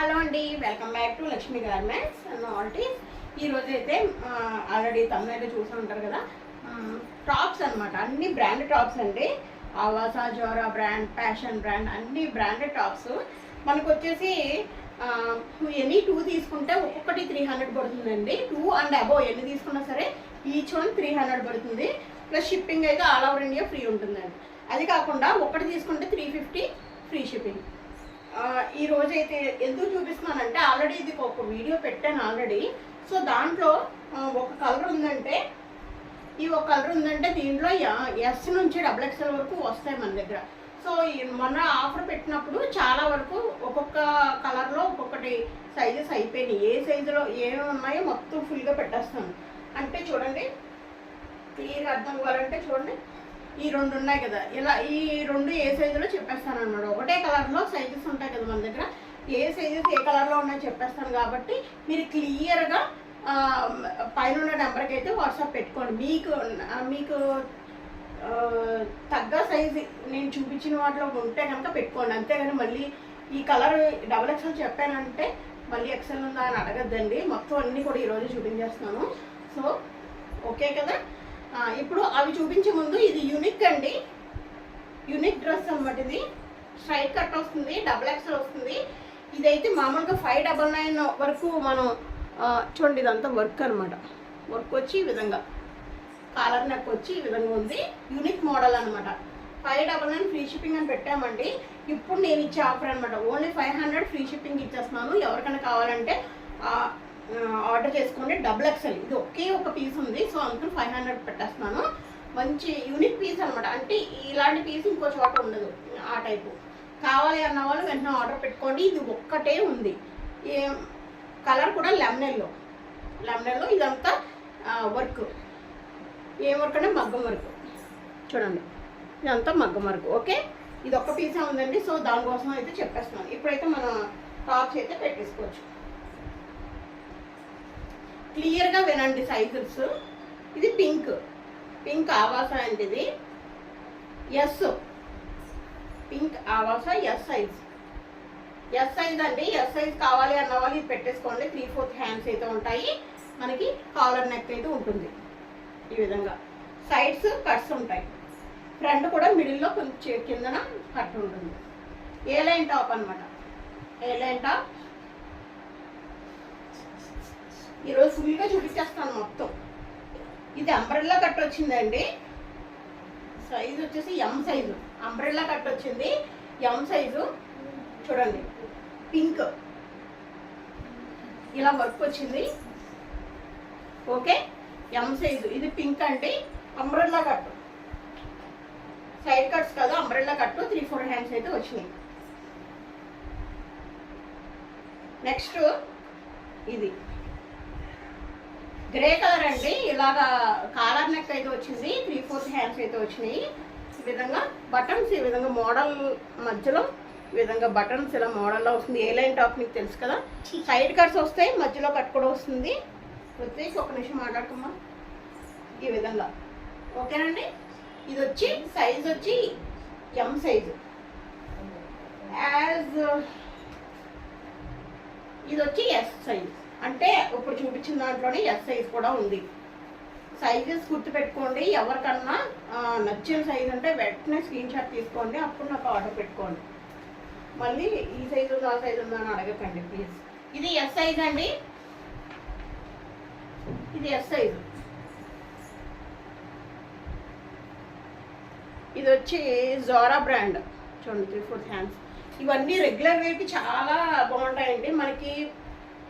Hello అండి welcome back to Lakshmi garments and Altis ఈరోజు అయితే ఆల్రెడీ తమిళ చూసి ఉంటారు కదా. టాప్స్ అన్నమాట అన్ని బ్రాండ్ టాప్స్ అండి. Avaasa Zora brand passion brand అన్ని బ్రాండెడ్ టాప్స్. మనకు వచ్చేసి ఎనీ టూ తీసుకుంటే ఒక్కొక్కటి త్రీ హండ్రెడ్ పడుతుందండి. టూ అండ్ అబోవ్ ఎన్ని తీసుకున్నా సరే ఈచ్ వన్ త్రీ హండ్రెడ్ పడుతుంది. ప్లస్ షిప్పింగ్ అయితే ఆల్ ఓవర్ ఇండియా ఫ్రీ ఉంటుందండి. అది కాకుండా ఒకటి తీసుకుంటే త్రీ ఫిఫ్టీ ఫ్రీ షిప్పింగ్. ఈ రోజు అయితే ఎందుకు చూపిస్తున్నానంటే ఆల్రెడీ ఇది ఒక వీడియో పెట్టాను ఆల్రెడీ సో దాంట్లో ఒక కలర్ ఉందంటే ఈ ఒక కలర్ ఉందంటే దీంట్లో ఎస్ నుంచి డబుల్ ఎక్స్ఎల్ వరకు వస్తాయి మన దగ్గర. సో మొన్న ఆఫర్ పెట్టినప్పుడు చాలా వరకు ఒక్కొక్క కలర్లో ఒక్కొక్కటి సైజెస్ అయిపోయినాయి. ఏ సైజులో ఏమి ఉన్నాయో మొత్తం ఫుల్గా పెట్టేస్తాను. అంటే చూడండి క్లియర్ అర్థం కావాలంటే చూడండి. ఈ రెండు ఉన్నాయి కదా. ఇలా ఈ రెండు ఏ సైజులో చెప్పేస్తాను అనమాట ఒకటే కలర్లో సైజెస్ ఉంటాయి కదా మన దగ్గర. ఏ సైజెస్ ఏ కలర్లో ఉన్నాయో చెప్పేస్తాను కాబట్టి మీరు క్లియర్గా పైన ఉన్న నెంబర్కి అయితే వాట్సాప్ పెట్టుకోండి. మీకు మీకు తగ్గ సైజు నేను చూపించిన వాటిలో ఉంటే కనుక పెట్టుకోండి. అంతేగాని మళ్ళీ ఈ కలర్ డబల్ ఎక్స్ఎల్ చెప్పానంటే మళ్ళీ ఎక్సెల్ ఉందా అని అడగద్దండి. మొత్తం అన్నీ కూడా ఈరోజు చూపించేస్తున్నాను సో ఓకే కదా? ఇప్పుడు అవి చూపించే ముందు ఇది యూనిక్ అండి. యూనిక్ డ్రెస్ అన్నమాట ఇది. స్ట్రైట్ కట్ వస్తుంది డబుల్ ఎక్స్ఎల్ వస్తుంది. ఇదైతే మామూలుగా ఫైవ్ డబల్ నైన్ వరకు మనం చూడండి ఇదంతా వర్క్ అనమాట వర్క్ వచ్చి ఈ విధంగా. కాలర్ నెక్ వచ్చి ఈ విధంగా ఉంది. యూనిక్ మోడల్ అనమాట five double nine free shipping అని పెట్టామండి. ఇప్పుడు నేను ఇచ్చే ఆఫర్ అనమాట only five hundred free shipping ఇచ్చేస్తున్నాను. ఎవరికైనా కావాలంటే ఆర్డర్ చేసుకోండి. Double XL. ఇది ఒకే ఒక పీస్ ఉంది. సో అందుకని ఫైవ్ హండ్రెడ్ పెట్టేస్తున్నాను. మంచి యూనిక్ పీస్ అనమాట అంటే ఇలాంటి పీస్ ఇంకో చోట ఉండదు ఆ టైపు. కావాలి అన్న వాళ్ళు వెంటనే ఆర్డర్ పెట్టుకోండి. ఇది ఒక్కటే ఉంది. ఏ కలర్ కూడా లెమనెల్లో. లెమనెల్లో ఇదంతా వర్క్. ఏ వర్క్ అంటే మగ్గం వర్క్. చూడండి. ఇదంతా మగ్గం వర్క్. ఓకే? ఇది ఒక్క పీసే ఉందండి. సో దానికోసం అయితే చెప్పేస్తున్నాను. ఇప్పుడైతే మన టాప్స్ అయితే పెట్టేసుకోవచ్చు. క్లియర్గా వినండి సైజెస్ ఇది పింక్ పింక్ ఆవాస అండి ఇది S pink Avaasa S size S size అండి ఎస్ సైజ్ కావాలి అన్న వాళ్ళు ఇది పెట్టేసుకోండి. త్రీ ఫోర్త్ హ్యాండ్స్ అయితే ఉంటాయి. మనకి కాలర్ నెక్ అయితే ఉంటుంది. ఈ విధంగా. సైడ్స్ కట్స్ ఉంటాయి. ఫ్రంట్ కూడా మిడిల్లో కొంచెం కిందన కట్ ఉంటుంది. ఏ లైన్ టాప్ అనమాట ఏ లైన్ టాప్ ఈరోజు ఫుల్గా చూపించేస్తాను మొత్తం. ఇది అంబ్రెల్లా కట్ వచ్చిందండి. సైజు వచ్చేసి ఎం సైజు అంబ్రెల్లా కట్ వచ్చింది. ఎం సైజు చూడండి. పింక్ ఇలా వర్క్ వచ్చింది. ఓకే ఎం సైజు ఇది పింక్ అండి. అంబ్రెల్లా కట్ సైడ్ కట్స్ కాదు umbrella cut three four hands అయితే వచ్చినాయి. నెక్స్ట్ ఇది. గ్రే కలర్ అండి. ఇలాగా కాలర్ నెక్ అయితే వచ్చింది. త్రీ ఫోర్త్ హ్యాండ్స్ అయితే వచ్చినాయి. ఈ విధంగా బటన్స్ ఈ విధంగా మోడల్ మధ్యలో ఈ విధంగా బటన్స్ ఇలా మోడల్లో వస్తుంది. ఏ లైన్ టాప్ మీకు తెలుసు కదా? సైడ్ కట్స్ వస్తాయి మధ్యలో కట్ కూడా వస్తుంది. వచ్చేసి ఒక నిమిషం మాట్లాడుకుందాం ఈ విధంగా. ఓకేనండి? ఇది వచ్చి సైజ్ వచ్చి ఎం సైజు యాజ్ ఇది వచ్చి ఎస్ సైజ్ అంటే ఇప్పుడు చూపించిన దాంట్లోనే ఎస్ సైజ్ కూడా ఉంది. సైజెస్ గుర్తుపెట్టుకోండి ఎవరికన్నా నచ్చిన సైజ్ అంటే వెంటనే స్క్రీన్ షాట్ తీసుకోండి అప్పుడు నాకు ఆర్డర్ పెట్టుకోండి. మళ్ళీ ఈ సైజు ఆ సైజు ఉందా అని అడగకండి ప్లీజ్ ఇది ఎస్ సైజ్ అండి. ఇది ఎస్ సైజు ఇది వచ్చి జోరా బ్రాండ్ చూడండి త్రీ ఫోర్త్ హ్యాండ్స్ ఇవన్నీ రెగ్యులర్ వేకి చాలా బాగుంటాయండి. మనకి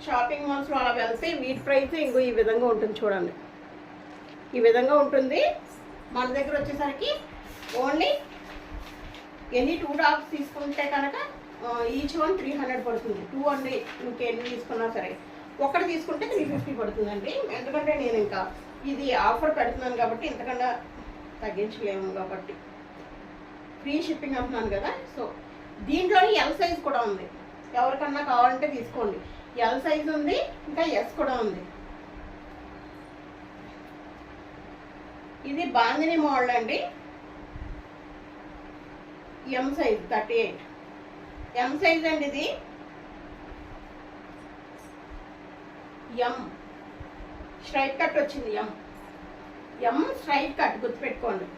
షాపింగ్ మాల్స్లో అలా వెళ్తే వీటి ప్రైస్ ఇంకో ఈ విధంగా ఉంటుంది చూడండి. ఈ విధంగా ఉంటుంది. మన దగ్గర వచ్చేసరికి ఓన్లీ ఎన్ని టూ టాప్స్ తీసుకుంటే కనుక ఈచ్ వన్ త్రీ హండ్రెడ్ పడుతుంది. టూ అండి ఇంకెన్ని తీసుకున్నా సరే. ఒకటి తీసుకుంటే త్రీ ఫిఫ్టీ పడుతుందండి. ఎందుకంటే నేను ఇంకా ఇది ఆఫర్ పెడుతున్నాను కాబట్టి ఇంతకన్నా తగ్గించలేము కాబట్టి. ఫ్రీ షిప్పింగ్ అంటున్నాను కదా. సో దీంట్లోని ఎల్ సైజ్ కూడా ఉంది. ఎవరికన్నా కావాలంటే తీసుకోండి. ఎల్ సైజ్ ఉంది ఇంకా ఎస్ కూడా ఉంది. ఇది బాందిని మోడల్ అండి. M size thirty eight M size అండి ఇది. ఎం స్ట్రైట్ కట్ వచ్చింది ఎం ఎం స్ట్రైట్ కట్ గుర్తుపెట్టుకోండి.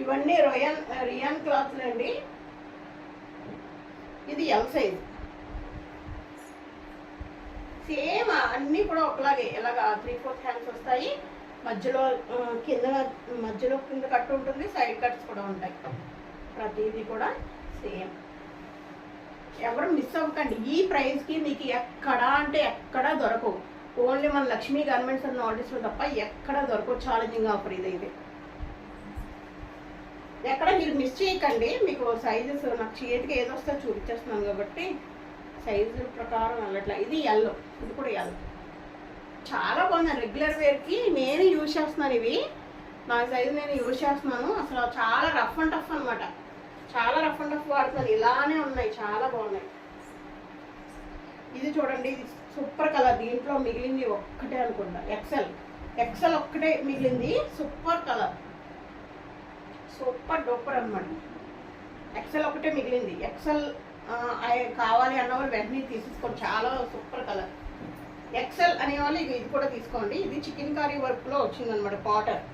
ఇవన్నీ రొయన్ రియాన్ క్లాత్లు అండి ఇది ఎల్ సైజ్ సేమ్ అన్నీ కూడా ఒకలాగే. ఇలాగా త్రీ ఫోర్త్ హ్యాండ్స్ వస్తాయి. మధ్యలో కింద మధ్యలో కింద కట్ ఉంటుంది సైడ్ కట్స్ కూడా ఉంటాయి. ప్రతిదీ కూడా సేమ్. ఎవరు మిస్ అవ్వకండి. ఈ ప్రైస్కి మీకు ఎక్కడా అంటే ఎక్కడా దొరకవు. ఓన్లీ మన లక్ష్మీ గార్మెంట్స్ అన్న ఆర్డర్స్లో తప్ప ఎక్కడా దొరకవు. ఛాలెంజింగ్ ఆఫర్ ఇది ఇది ఎక్కడ మీరు మిస్ చేయకండి. మీకు సైజెస్ నాకు చేతికి ఏదో వస్తే చూపించేస్తున్నాను కాబట్టి సైజు ప్రకారం వెళ్ళట్లా. ఇది ఎల్లో ఇది కూడా ఎల్లో చాలా బాగుంది. రెగ్యులర్ వేర్కి నేను యూజ్ చేస్తున్నాను ఇవి. నా సైజు నేను యూజ్ చేస్తున్నాను. అసలు చాలా రఫ్ అండ్ టఫ్ అనమాట చాలా రఫ్ అండ్ టఫ్ వాడుతున్నాను. ఇలానే ఉన్నాయి. చాలా బాగున్నాయి. ఇది చూడండి. ఇది సూపర్ కలర్ దీంట్లో మిగిలింది ఒక్కటే అనుకుంటా. ఎక్సెల్ ఎక్సెల్ ఒక్కటే మిగిలింది. సూపర్ కలర్ సూపర్ డూపర్ అనమాట ఎక్సెల్ ఒకటే మిగిలింది. ఎక్సెల్ కావాలి అన్న వాళ్ళు వెంటనే తీసుకోండి చాలా సూపర్ కలర్. ఎక్సెల్ అనే వాళ్ళు ఇది ఇది కూడా తీసుకోండి. ఇది చికెన్ కర్రీ వర్క్లో వచ్చింది అనమాట కాటన్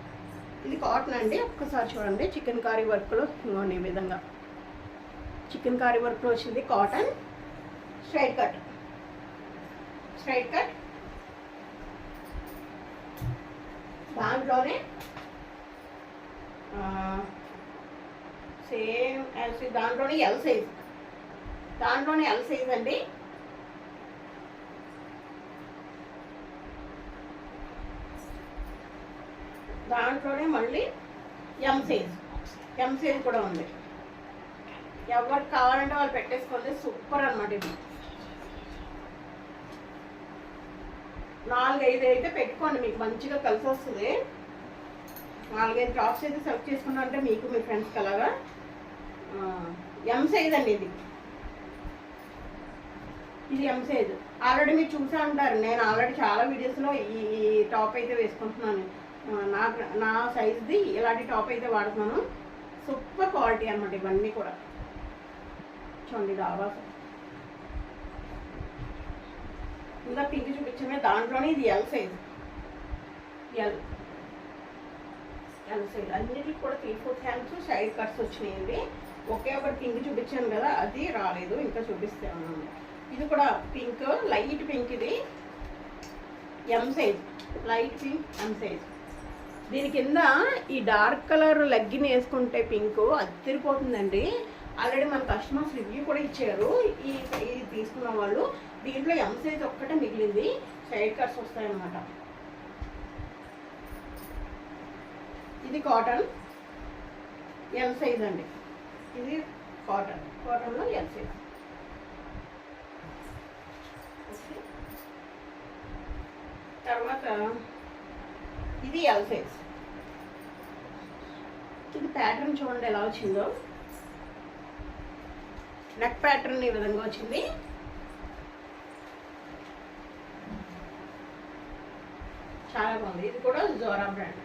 ఇది కాటన్ అండి. ఒక్కసారి చూడండి చికెన్ కర్రీ వర్క్లో ఇవ్వండి ఈ విధంగా. చికెన్ కర్రీ వర్క్లో వచ్చింది cotton straight cut straight cut దాంట్లోనే సేమ్ యాజ్ దాంట్లోనే ఎల్ సైజ్ దాంట్లోనే ఎల్ సైజ్ అండి దాంట్లోనే మళ్ళీ ఎం సైజ్ ఎం సైజ్ కూడా ఉంది. ఎవరికి కావాలంటే వాళ్ళు పెట్టేసుకోండి. సూపర్ అనమాట ఇది. నాలుగైదు అయితే పెట్టుకోండి. మీకు మంచిగా కలిసి వస్తుంది. నాలుగైదు టాప్స్ అయితే సెలెక్ట్ చేసుకున్నారంటే మీకు మీ ఫ్రెండ్స్కి అలాగా. ఎం సైజ్ అండి ఇది. ఇది ఎం సైజ్ ఆల్రెడీ మీరు చూసే ఉంటారు. నేను ఆల్రెడీ చాలా వీడియోస్లో ఈ ఈ టాప్ అయితే వేసుకుంటున్నాను. నాకు నా నా సైజ్ది ఇలాంటి టాప్ అయితే వాడుతున్నాను. సూపర్ క్వాలిటీ అనమాట ఇవన్నీ కూడా. చూడండి దాబా ఇంకా పింక్ చూపించమే దాంట్లోనే ఇది L size L L size అన్నిటికి కూడా three fourth hands side cuts వచ్చినాయి ఒకే ఒకటి పింక్ చూపించాను కదా అది రాలేదు. ఇంకా చూపిస్తాను. ఇది కూడా పింక్ లైట్ పింక్ ఇది. M size light pink M size దీని కింద ఈ డార్క్ కలర్ లెగ్గిన్ వేసుకుంటే పింక్ అదిరిపోతుందండి ఆల్రెడీ మన కస్టమర్స్ రివ్యూ కూడా ఇచ్చారు. ఈ ఇది తీసుకున్న వాళ్ళు. దీంట్లో ఎం సైజ్ ఒక్కటే మిగిలింది. సైడ్ కట్స్ వస్తాయన్నమాట. ఇది కాటన్ ఎల్ సైజ్ అండి. ఇది కాటన్ కాటన్లో ఎల్ సైజ్ ఓకే. తర్వాత ఇది ఎల్ సైజ్ ఇది ప్యాటర్న్ చూడండి ఎలా వచ్చిందో. నెక్ ప్యాటర్న్ ఈ విధంగా వచ్చింది. చాలా బాగుంది. ఇది కూడా జోరా బ్రాండ్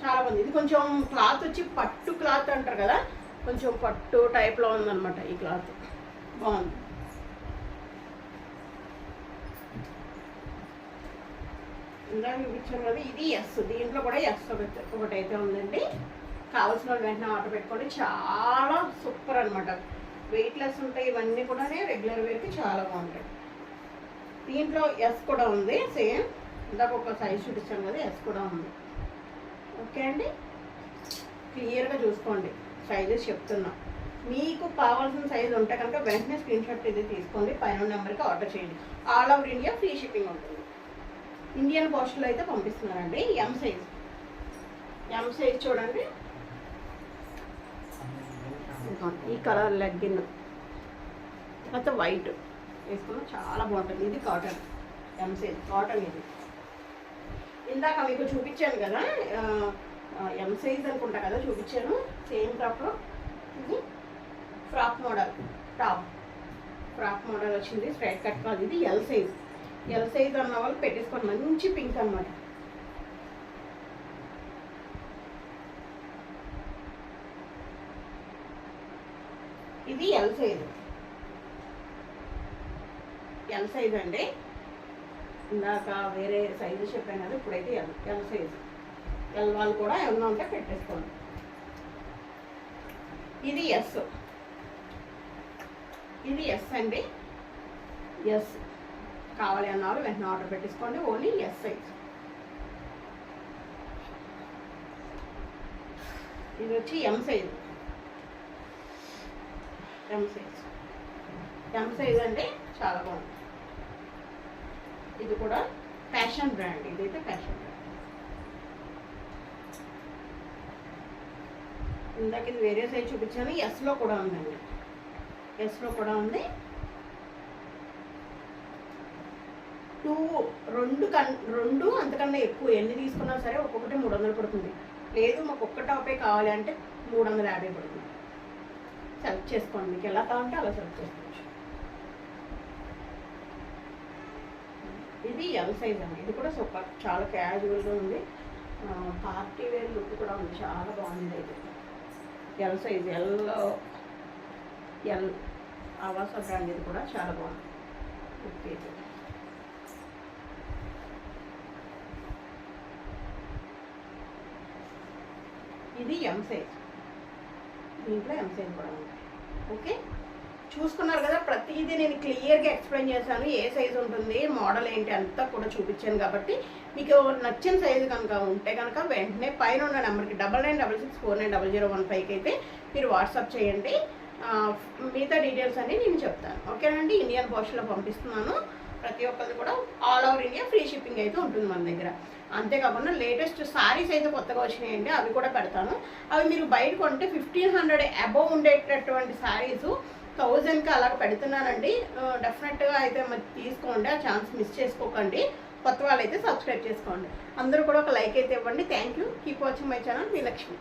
చాలా బాగుంది. ఇది కొంచెం క్లాత్ వచ్చి పట్టు క్లాత్ అంటారు కదా కొంచెం పట్టు టైప్లో ఉందన్నమాట ఈ క్లాత్ బాగుంది. ఇందాక చూపించాను కదా ఇది ఎస్ దీంట్లో కూడా ఎస్ ఒకటి ఒకటి అయితే ఉందండి. కావాల్సిన వాళ్ళు వెంటనే ఆర్డర్ పెట్టుకోండి. చాలా సూపర్ అనమాట వెయిట్లెస్ ఉంటాయి ఇవన్నీ కూడా రెగ్యులర్ వేర్కి చాలా బాగుంటాయి. దీంట్లో ఎస్ కూడా ఉంది సేమ్ ఇందాక ఒక సైజ్ చూపించాను కదా ఎస్ కూడా ఉంది. ఓకే అండి? క్లియర్గా చూసుకోండి. సైజెస్ చెప్తున్నా. మీకు కావాల్సిన సైజు ఉంటే కనుక వెంటనే స్క్రీన్ షాట్ ఇది తీసుకోండి. పైన నెంబర్కి ఆర్డర్ చేయండి. All over India free shipping ఉంటుంది. ఇండియన్ పోస్ట్లో అయితే పంపిస్తున్నారండి. ఎం సైజ్ ఎం సైజ్ చూడండి. ఈ కలర్ లెగ్గిన్. తర్వాత వైట్ వేసుకున్నా చాలా బాగుంటుంది. ఇది కాటన్ ఎం సైజ్ కాటన్ ఇది. ఇందాక మీకు చూపించాను కదా ఎం సైజ్ అనుకుంటా కదా చూపించాను. సేమ్ టాప్లో ఇది frock model top frock model వచ్చింది. స్ట్రైట్ కట్ కాదు. ఇది ఎల్ సైజ్ ఎల్ సైజ్ అన్న వాళ్ళు పెట్టేసుకోండి. మంచి పింక్ అన్నమాట. ఇది ఎల్ సైజ్. ఎల్ సైజ్ అండి. ఇందాక వేరే సైజు చెప్పాను కదా ఇప్పుడైతే ఎల్ ఎల్ సైజు. ఎల్ వాళ్ళు కూడా ఏమన్నా ఉంటే పెట్టేసుకోండి. ఇది ఎస్. ఇది ఎస్ అండి. ఎస్. కావాలి అన్నారు వెంటనే ఆర్డర్ పెట్టేసుకోండి ఓన్లీ ఎస్ సైజ్ ఇది వచ్చి M size M size M size అంటే చాలా బాగుంది. ఇది కూడా ఫ్యాషన్ బ్రాండ్ ఇదైతే ఫ్యాషన్ బ్రాండ్ ఇందాక ఇది వేరే సైజ్ చూపించాను ఎస్లో కూడా ఉందండి. ఎస్లో కూడా ఉంది. టూ రెండు కన్ రెండు అంతకన్నా ఎక్కువ. ఎన్ని తీసుకున్నా సరే ఒక్కొక్కటి మూడు వందలు పడుతుంది. లేదు మాకు ఒక్క టాపే కావాలి అంటే మూడు వందల యాభై పడుతుంది. సెలెక్ట్ చేసుకోండి. మీకు ఎలా కావాలంటే అలా సెలెక్ట్ చేసుకోవచ్చు. ఇది ఎల్ సైజ్ అండి. ఇది కూడా సూపర్. చాలా క్యాజువల్గా ఉంది. పార్టీ వేర్ లుక్ కూడా ఉంది. చాలా బాగుంది ఇది. L size L L Avaasa brand ఇది కూడా చాలా బాగుంది. ఓకే ఇది. ఎం సైజ్ దీంట్లో ఎం సైజ్ కూడా ఉంది. ఓకే చూసుకున్నారు కదా ప్రతిదీ నేను క్లియర్గా ఎక్స్ప్లెయిన్ చేశాను. ఏ సైజు ఉంటుంది మోడల్ ఏంటి అంతా కూడా చూపించాను కాబట్టి మీకు నచ్చిన సైజు కనుక ఉంటే కనుక వెంటనే పైన ఉన్న నెంబర్కి double nine double six four nine double zero one ఫైవ్కి అయితే మీరు వాట్సాప్ చేయండి. మిగతా డీటెయిల్స్ అన్ని నేను చెప్తాను. ఓకేనండి ఇండియన్ పోస్ట్లో పంపిస్తున్నాను. ప్రతి ఒక్కరిది కూడా all over India free shipping అయితే ఉంటుంది మన దగ్గర. అంతేకాకుండా లేటెస్ట్ సారీస్ అయితే కొత్తగా వచ్చినాయండి అవి కూడా పెడతాను. అవి మీరు బయట కొంటే ఫిఫ్టీన్ హండ్రెడ్ అబోవ్ ఉండేటటువంటి సారీస్ థౌజండ్కి అలా పెడుతున్నానండి. డెఫినెట్గా అయితే మరి తీసుకోండి ఆ ఛాన్స్ మిస్ చేసుకోకండి. కొత్త వాళ్ళు అయితే సబ్స్క్రైబ్ చేసుకోండి. అందరూ కూడా ఒక లైక్ అయితే ఇవ్వండి. Thank you keep watching my channel me Lakshmi.